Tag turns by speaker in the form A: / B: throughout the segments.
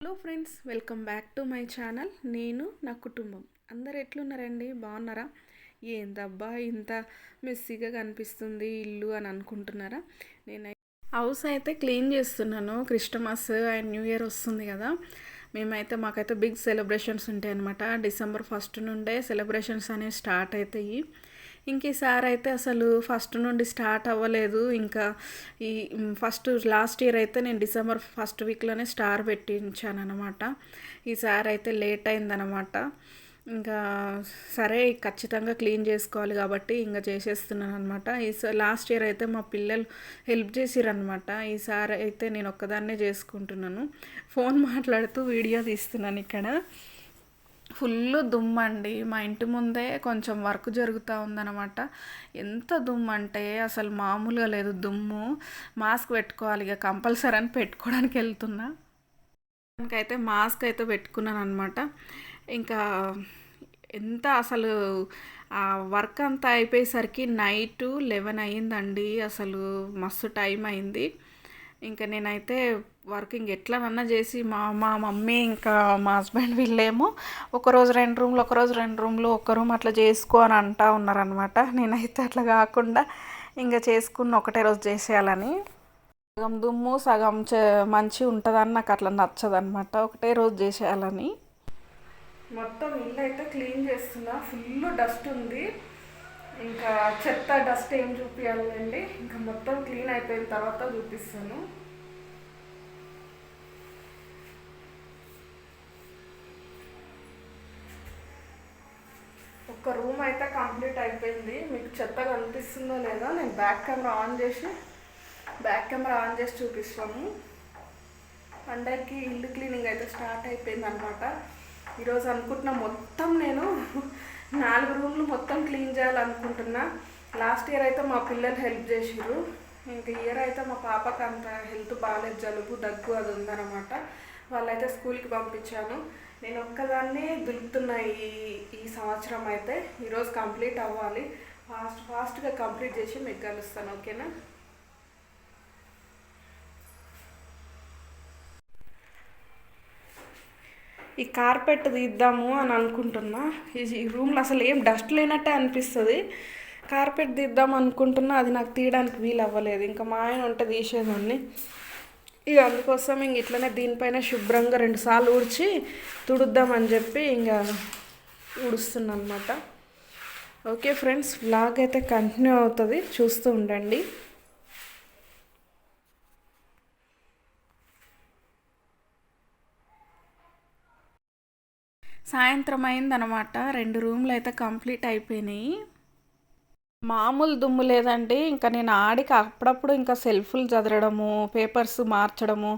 A: Hello friends welcome back to my channel. నేను నా కుటుంబం. అందరు ఎట్లున్నారండి? బాగున్నారా? ఏందబ్బా ఇంత మెస్సీగా కనిపిస్తుంది ఇల్లు అని అనుకుంటున్నారా? నేను హౌస్ అయితే క్లీన్ చేస్తున్నాను. క్రిస్టమస్ అండ్ న్యూ ఇయర్ వస్తుంది కదా. మేమైతే మాకైతే బిగ్ సెలబ్రేషన్స్ ఉంటాయి అనమాట డిసెంబర్ ఫస్ట్ నుండే సెలబ్రేషన్స్ అనేవి స్టార్ట్ అవుతాయి. ఇంక ఈసారి అయితే అసలు ఫస్ట్ నుండి స్టార్ట్ అవ్వలేదు. ఇంకా ఈ ఫస్ట్ లాస్ట్ ఇయర్ అయితే నేను డిసెంబర్ ఫస్ట్ వీక్లోనే స్టార్ పెట్టించాను అనమాట ఈసారి అయితే లేట్ అయిందనమాట ఇంకా సరే ఖచ్చితంగా క్లీన్ చేసుకోవాలి కాబట్టి ఇంకా చేసేస్తున్నాను అనమాట ఈ లాస్ట్ ఇయర్ అయితే మా పిల్లలు హెల్ప్ చేసిరనమాట ఈసారి అయితే నేను ఒక్కదాన్నే చేసుకుంటున్నాను. ఫోన్ మాట్లాడుతూ వీడియో తీస్తున్నాను ఇక్కడ. ఫుల్ దుమ్మండి. మా ఇంటి ముందే కొంచెం వర్క్ జరుగుతూ ఉందన్నమాట. ఎంత దుమ్ము అంటే అసలు మామూలుగా లేదు దుమ్ము. మాస్క్ పెట్టుకోవాలి ఇక కంపల్సరీ అని పెట్టుకోవడానికి వెళ్తున్నా. దానికైతే మాస్క్ అయితే పెట్టుకున్నాను అనమాట ఇంకా ఎంత అసలు ఆ వర్క్ అంతా అయిపోయేసరికి నైట్ లెవెన్ అయ్యిందండి. అసలు మస్తు టైం అయింది. ఇంకా నేనైతే వర్కింగ్ ఎట్లనన్నా చేసి మా మా మమ్మీ ఇంకా మా హస్బెండ్ వీళ్ళేమో ఒకరోజు రెండు రూమ్లు ఒకరోజు రెండు రూమ్లు ఒక రూమ్ అట్లా చేసుకో అని అంటా ఉన్నారనమాట నేనైతే అట్లా కాకుండా ఇంకా చేసుకున్న ఒకటే రోజు చేసేయాలని. సగం దుమ్ము సగం మంచి ఉంటుందని నాకు అట్లా నచ్చదనమాట ఒకటే రోజు చేసేయాలని. మొత్తం ఇల్లు అయితే క్లీన్ చేస్తున్నా. ఫుల్ డస్ట్ ఉంది. ఇంకా చెత్త డస్ట్ ఏం చూపించాలండి ఇంకా మొత్తం క్లీన్ అయిపోయిన తర్వాత చూపిస్తాను. ఒక రూమ్ అయితే కంప్లీట్ అయిపోయింది. మీకు చెత్త కనిపిస్తుందో లేదో నేను బ్యాక్ కెమెరా ఆన్ చేసి బ్యాక్ కెమెరా ఆన్ చేసి చూపిస్తాను. అందరికీ ఇల్లు క్లీనింగ్ అయితే స్టార్ట్ అయిపోయింది అనమాట ఈరోజు అనుకుంటున్నా మొత్తం నేను నాలుగు రూమ్లు మొత్తం క్లీన్ చేయాలనుకుంటున్నా. లాస్ట్ ఇయర్ అయితే మా పిల్లలు హెల్ప్ చేసిర్రు. ఇంక ఇయర్ అయితే మా పాపకు అంత హెల్త్ బాగాలేదు జలుబు దగ్గు అది ఉందన్నమాట. వాళ్ళైతే స్కూల్కి పంపించాను. నేను ఒక్కదాన్ని దులుపుతున్నా ఈ ఈ సంవత్సరం అయితే. ఈరోజు కంప్లీట్ అవ్వాలి. ఫాస్ట్ ఫాస్ట్గా కంప్లీట్ చేసి మీకు కలుస్తాను ఓకేనా? ఈ కార్పెట్ తీద్దాము అని అనుకుంటున్నా. ఈ రూమ్లో అసలు ఏం డస్ట్ లేనట్టే అనిపిస్తుంది. కార్పెట్ తీద్దాం అనుకుంటున్నా అది నాకు తీయడానికి వీలు అవ్వలేదు. ఇంకా మా ఆయన ఉంటే తీసేదాన్ని. ఇక అందుకోసం ఇంక ఇట్లనే దీనిపైన శుభ్రంగా రెండుసార్లు ఊడ్చి తుడుద్దామని చెప్పి ఇంకా ఊడుస్తున్నా అనమాట ఓకే ఫ్రెండ్స్ వ్లాగ్ అయితే కంటిన్యూ అవుతుంది. చూస్తూ ఉండండి. సాయంత్రం అయిందనమాట రెండు రూమ్లు అయితే కంప్లీట్ అయిపోయినాయి. మామూలు దుమ్ము లేదండి. ఇంకా నేను ఆడికి అప్పుడప్పుడు ఇంకా సెల్ఫ్లు చదరడము పేపర్స్ మార్చడము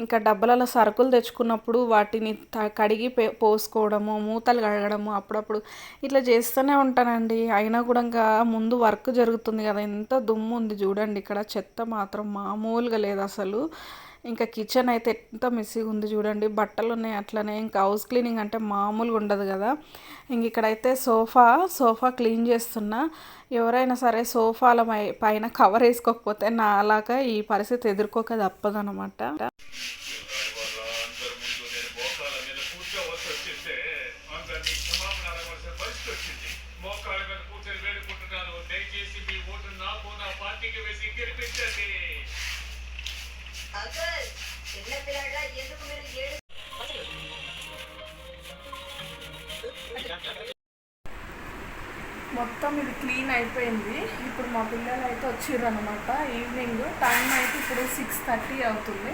A: ఇంకా డబ్బలలో సరుకులు తెచ్చుకున్నప్పుడు వాటిని కడిగి పోసుకోవడము మూతలు కడగడము అప్పుడప్పుడు ఇట్లా చేస్తూనే ఉంటానండి. అయినా కూడా ఇంకా ముందు వర్క్ జరుగుతుంది కదా ఎంత దుమ్ము ఉంది చూడండి. ఇక్కడ చెత్త మాత్రం మామూలుగా లేదు అసలు. ఇంకా కిచెన్ అయితే ఎంత మిస్సీగా ఉంది చూడండి. బట్టలు ఉన్నాయి అట్లనే. ఇంకా హౌస్ క్లీనింగ్ అంటే మామూలుగా ఉండదు కదా. ఇంక ఇక్కడైతే సోఫా సోఫా క్లీన్ చేస్తున్నా. ఎవరైనా సరే సోఫాల పైన కవర్ వేసుకోకపోతే నా అలాగా ఈ పరిస్థితి ఎదుర్కోక తప్పదనమాట మొత్తం ఇది క్లీన్ అయిపోయింది. ఇప్పుడు మా పిల్లలు అయితే వచ్చిర్రు అనమాట ఈవినింగ్ టైం అయితే ఇప్పుడు సిక్స్ థర్టీ అవుతుంది.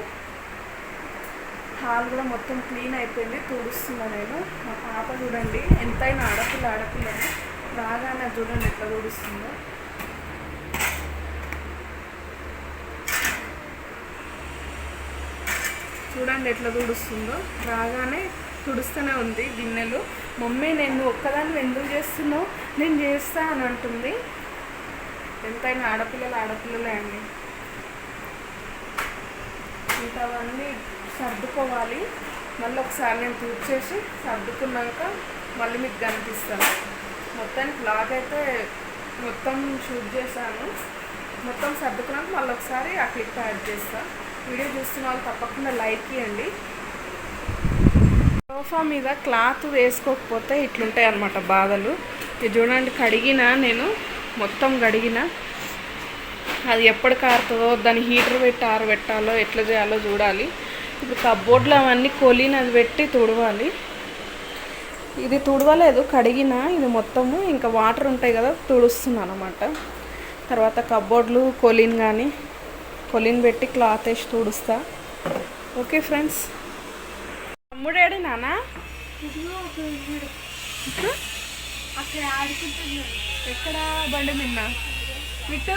A: హాల్ కూడా మొత్తం క్లీన్ అయిపోయింది. తుడుస్తున్నా నేను. మా పాప చూడండి ఎంతైనా ఆడపిల్ల ఆడపిల్లని రాగానే చూడండి ఎట్లా తుడుస్తుందో. చూడండి ఎట్లా తుడుస్తుందో. రాగానే తుడుస్తూనే ఉంది గిన్నెలు. మమ్మీ నేను ఒక్కదాన్ని ఎందుకు చేస్తున్నావు? నేను చేస్తా అని అంటుంది. ఎంతైనా ఆడపిల్లలు ఆడపిల్లలే అండి. ఇంతవన్నీ సర్దుకోవాలి. మళ్ళీ ఒకసారి నేను తూర్చేసి సర్దుకున్నాక మళ్ళీ మీకు కనిపిస్తాను. మొత్తానికి బ్లాగ్ అయితే మొత్తం షూట్ చేశాను. మొత్తం సర్దుకున్నాక మళ్ళీ ఒకసారి ఆ క్లిప్ యాడ్ చేస్తాను వీడియో చూస్తున్న వాళ్ళు తప్పకుండా లైక్ ఇవ్వండి సోఫా మీద క్లాత్ వేసుకోకపోతే ఇట్లుంటాయి అన్నమాట బాధలు. ఇది చూడండి కడిగిన నేను మొత్తం కడిగిన. అది ఎప్పుడు కారుతుందో దాన్ని హీటర్ పెట్టి ఆరబెట్టాలో ఎట్లా చేయాలో చూడాలి. ఇప్పుడు కబ్బోర్డ్లో అవన్నీ కొలిని అది పెట్టి తుడవాలి. ఇది తుడవలేదు కడిగిన ఇది మొత్తము ఇంకా వాటర్ ఉంటాయి కదా తుడుస్తున్నాను అనమాట తర్వాత కబ్బోర్డ్లు కొలిన్ కానీ కొలిన్ పెట్టి క్లాత్ వేసి తుడుస్తా. Okay friends. తమ్ముడేడి నానా.
B: అక్కడ ఆడుకుంటున్నాడు
A: ఎక్కడ బండి నిన్న మిట్టు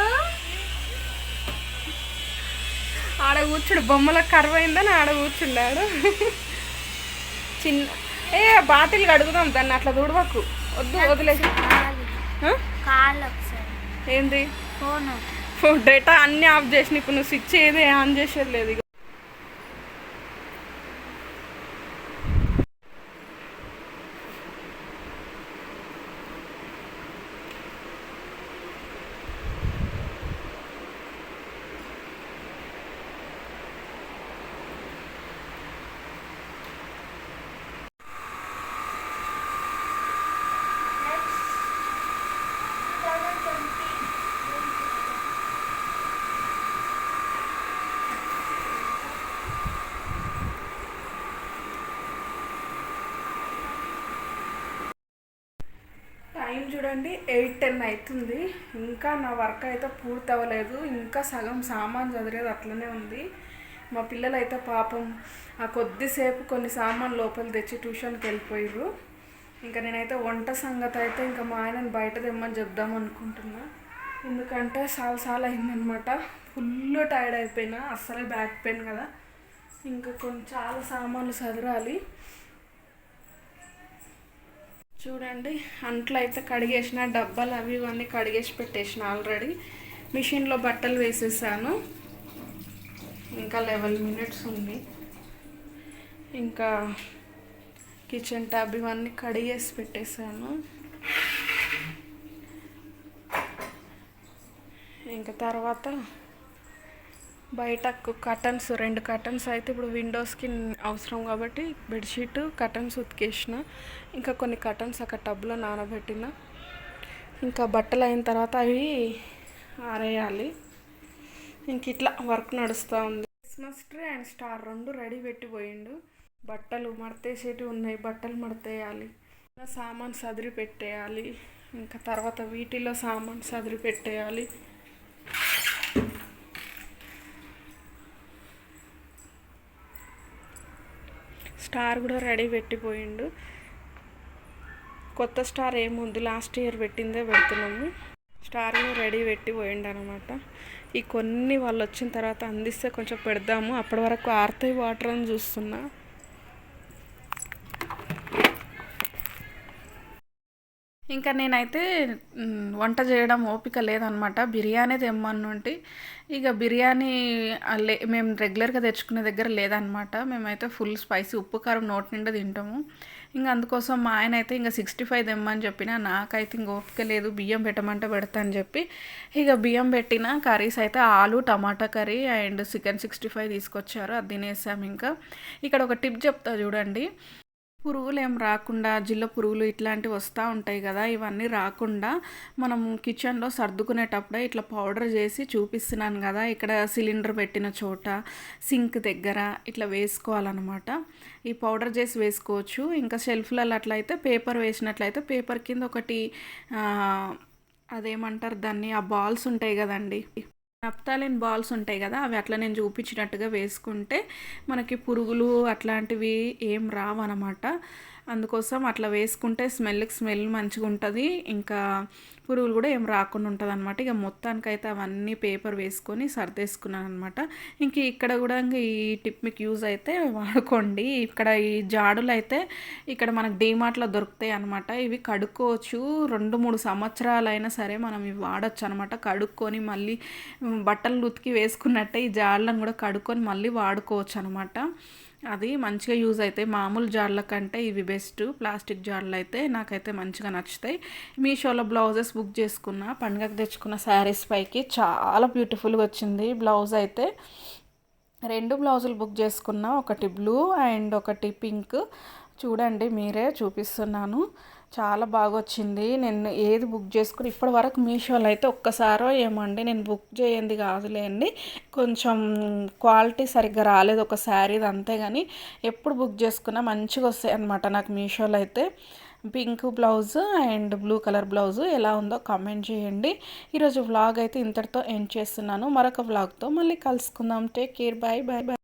A: ఆడ కూర్చుడు. బొమ్మలకు కరువు అయిందని ఆడ కూర్చున్నాడు. చిన్న ఏ బాటిల్ కడుగుదాం దాన్ని అట్లా తుడవకు. వద్దు వదిలేసి ఏంది?
B: ఫోను.
A: డేటా అన్నీ ఆఫ్ చేసిన ఇప్పుడు నువ్వు స్విచ్ ఏది ఆన్ చేసేది లేదు ఇక టైం చూడండి ఎయిట్ టెన్ అవుతుంది ఇంకా నా వర్క్ అయితే పూర్తి అవ్వలేదు ఇంకా సగం సామాన్ చదిరేది అట్లనే ఉంది. మా పిల్లలు అయితే పాపం ఆ కొద్దిసేపు కొన్ని సామాన్ లోపల తెచ్చి ట్యూషన్కి వెళ్ళిపోయారు ఇంకా నేనైతే వంట సంగతి అయితే ఇంకా మా ఆయనని బయట తెమ్మని చెప్దాం అనుకుంటున్నా. ఎందుకంటే చాలా చాలా అయిందనమాట ఫుల్ టైర్డ్ అయిపోయినా అస్సలే బ్యాక్ పెయిన్ కదా. ఇంకా కొన్ని చాలా సామాన్లు చదరాలి. చూడండి అంట్లు అయితే కడిగేసిన డబ్బాలు అవి ఇవన్నీ కడిగేసి పెట్టేసిన ఆల్రెడీ. మిషన్లో బట్టలు వేసేసాను. ఇంకా లెవెన్ మినిట్స్ ఉంది. ఇంకా కిచెన్ ట్యాబ్ ఇవన్నీ కడిగేసి పెట్టేశాను ఇంకా తర్వాత బయట కటన్స్ రెండు కటన్స్ అయితే ఇప్పుడు విండోస్కి అవసరం కాబట్టి బెడ్షీట్ కటన్స్ ఉతికేసిన. ఇంకా కొన్ని కటన్స్ అక్కడ టబ్లో నానబెట్టిన. ఇంకా బట్టలు అయిన తర్వాత అవి ఆరేయాలి. ఇంక ఇట్లా వర్క్ నడుస్తూ ఉంది. క్రిస్మస్ ట్రీ అండ్ స్టార్ రెండు రెడీ పెట్టిపోయిండు బట్టలు మడతేసేటివి ఉన్నాయి బట్టలు మడతేయాలి. సామాన్ సదిరి పెట్టేయాలి. ఇంకా తర్వాత వీటిలో సామాన్ సదిరి పెట్టేయాలి. స్టార్ కూడా రెడీ పెట్టిపోయిండు. కొత్త స్టార్ ఏముంది లాస్ట్ ఇయర్ పెట్టిందే పెడుతున్నాము. స్టార్ కూడా రెడీ పెట్టి పోయిండు అనమాట ఈ కొన్ని వాళ్ళు వచ్చిన తర్వాత అందిస్తే కొంచెం పెడదాము. అప్పటి వరకు ఆరుతాయి వాటర్ అని చూస్తున్నా. ఇంకా నేనైతే వంట చేయడం ఓపిక లేదనమాట. బిర్యానీ తెమ్మనుంటే ఇక బిర్యానీ లే మేము రెగ్యులర్గా తెచ్చుకునే దగ్గర లేదనమాట. మేమైతే ఫుల్ స్పైసీ ఉప్పు కారం నోటి నిండా తింటాము. ఇంకా అందుకోసం మా ఆయన అయితే ఇంకా సిక్స్టీ ఫైవ్ తెమ్మని చెప్పిన నాకైతే ఇంక ఓపిక లేదు బియ్యం పెట్టమంటే పెడతా అని చెప్పి ఇక బియ్యం పెట్టిన కర్రీస్ అయితే ఆలు tomato curry and chicken sixty five తీసుకొచ్చారు అది తినేసాం ఇంకా. ఇక్కడ ఒక టిప్ చెప్తా చూడండి. పురుగులు ఏం రాకుండా జిల్ల పురుగులు ఇట్లాంటివి వస్తూ ఉంటాయి కదా ఇవన్నీ రాకుండా మనం కిచెన్లో సర్దుకునేటప్పుడే ఇట్లా పౌడర్ చేసి చూపిస్తున్నాను కదా ఇక్కడ సిలిండర్ పెట్టిన చోట సింక్ దగ్గర ఇట్లా వేసుకోవాలన్నమాట. ఈ పౌడర్ చేసి వేసుకోవచ్చు. ఇంకా షెల్ఫ్లలో అట్లయితే పేపర్ వేసినట్లయితే పేపర్ కింద ఒకటి అదేమంటారు దాన్ని ఆ బాల్స్ ఉంటాయి కదండి. నప్తాలిన్ బాల్స్ ఉంటాయి కదా అవి అట్లా నేను చూపించినట్టుగా వేసుకుంటే మనకి పురుగులు అట్లాంటివి ఏం రావన్నమాట అందుకోసం అట్లా వేసుకుంటే స్మెల్కి స్మెల్ మంచిగా ఉంటుంది. ఇంకా పురుగులు కూడా ఏం రాకుండా ఉంటుంది అనమాట ఇక మొత్తానికైతే అవన్నీ పేపర్ వేసుకొని సర్దేసుకున్నాను అనమాట ఇంక ఇక్కడ కూడా ఇంక ఈ టిప్ మీకు యూజ్ అయితే వాడుకోండి. ఇక్కడ ఈ జాడులు అయితే ఇక్కడ మనకు డీమార్ట్లో దొరుకుతాయి అనమాట ఇవి కడుక్కోవచ్చు. రెండు మూడు సంవత్సరాలైనా సరే మనం ఇవి వాడచ్చు అనమాట కడుక్కొని మళ్ళీ బట్టలు ఉతికి వేసుకున్నట్టే ఈ జాడలను కూడా కడుక్కొని మళ్ళీ వాడుకోవచ్చు అనమాట అది మంచిగా యూజ్ అవుతాయి. మామూలు జార్ల కంటే ఇవి బెస్ట్. ప్లాస్టిక్ జార్లు అయితే నాకైతే మంచిగా నచ్చుతాయి. మీషోలో బ్లౌజెస్ బుక్ చేసుకున్న పండుగకు తెచ్చుకున్న శారీస్ పైకి చాలా బ్యూటిఫుల్గా వచ్చింది. బ్లౌజ్ అయితే రెండు బ్లౌజులు బుక్ చేసుకున్న ఒకటి బ్లూ అండ్ ఒకటి పింక్. చూడండి మీరే చూపిస్తున్నాను. చాలా బాగా వచ్చింది నేను ఏది బుక్ చేసుకుని ఇప్పటి వరకు మీషోలో అయితే ఒక్కసారో ఏమండి నేను బుక్ చేయండి కాదులేండి కొంచెం క్వాలిటీ సరిగ్గా రాలేదు ఒక శారీది అంతే కానీ ఎప్పుడు బుక్ చేసుకున్నా మంచిగా వస్తాయి అనమాట నాకు మీషోలో అయితే. Pink blouse and blue colour blouse ఎలా ఉందో కామెంట్ చేయండి. ఈరోజు వ్లాగ్ అయితే ఇంతటితో ఎండ్ చేస్తున్నాను. మరొక వ్లాగ్తో మళ్ళీ కలుసుకుందాం. Take care. Bye bye bye